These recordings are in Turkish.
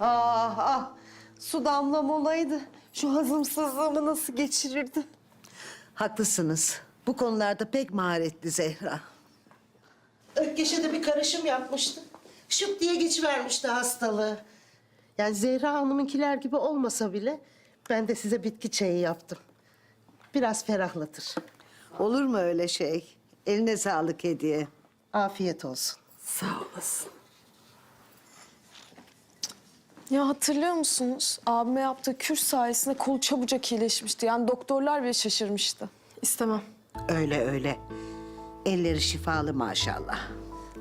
Ah ah. Su damlam olaydı. Şu hazımsızlığımı nasıl geçirirdi? Haklısınız. Bu konularda pek maharetli Zehra. Ökkeş'e de bir karışım yapmıştı. Şıp diye geçivermişti hastalığı. Yani Zehra Hanım'ınkiler gibi olmasa bile ben de size bitki çayı yaptım. Biraz ferahlatır. Olur mu öyle şey? Eline sağlık hediye. Afiyet olsun. Sağ olasın. Ya hatırlıyor musunuz? Abime yaptığı kür sayesinde kolu çabucak iyileşmişti. Yani doktorlar bile şaşırmıştı. İstemem. Öyle öyle. Elleri şifalı maşallah.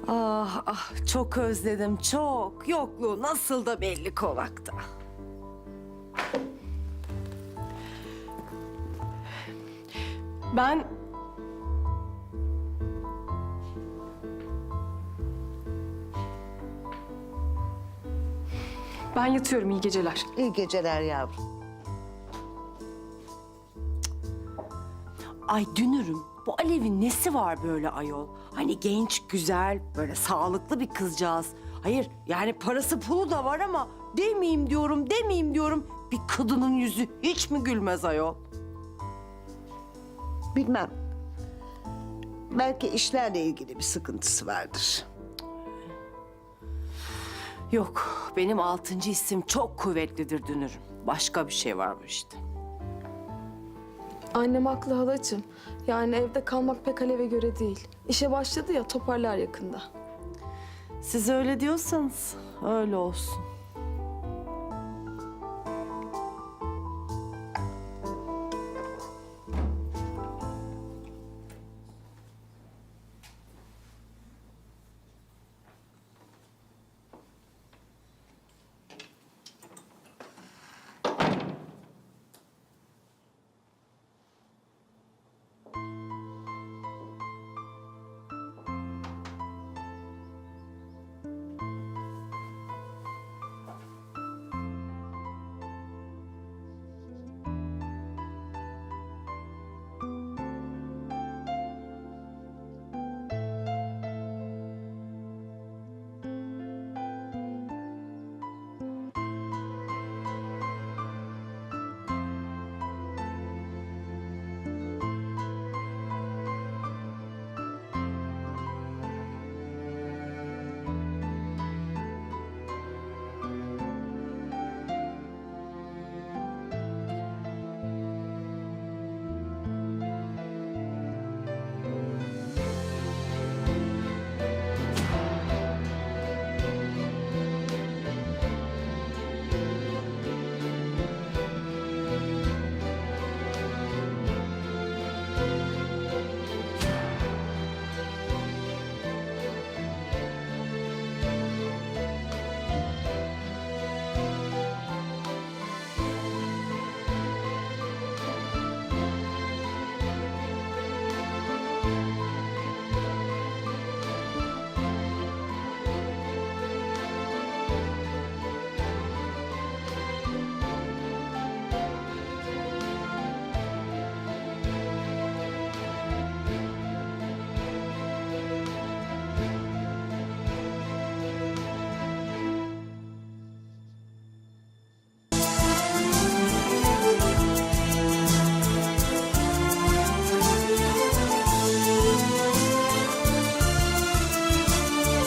Ah ah çok özledim çok. Yokluğu nasıl da belli konakta. Ben... Ben yatıyorum iyi geceler. İyi geceler yavrum. Ay dünürüm bu Alev'in nesi var böyle ayol? Hani genç, güzel, böyle sağlıklı bir kızcağız. Hayır yani parası pulu da var ama demeyeyim diyorum, demeyeyim diyorum. Bir kadının yüzü hiç mi gülmez ayol? Bilmem. Belki işlerle ilgili bir sıkıntısı vardır. Yok benim altıncı isim çok kuvvetlidir dünürüm. Başka bir şey var bu işte. Annem haklı halacığım. Yani evde kalmak pek Alev'e göre değil. İşe başladı ya toparlar yakında. Siz öyle diyorsanız öyle olsun.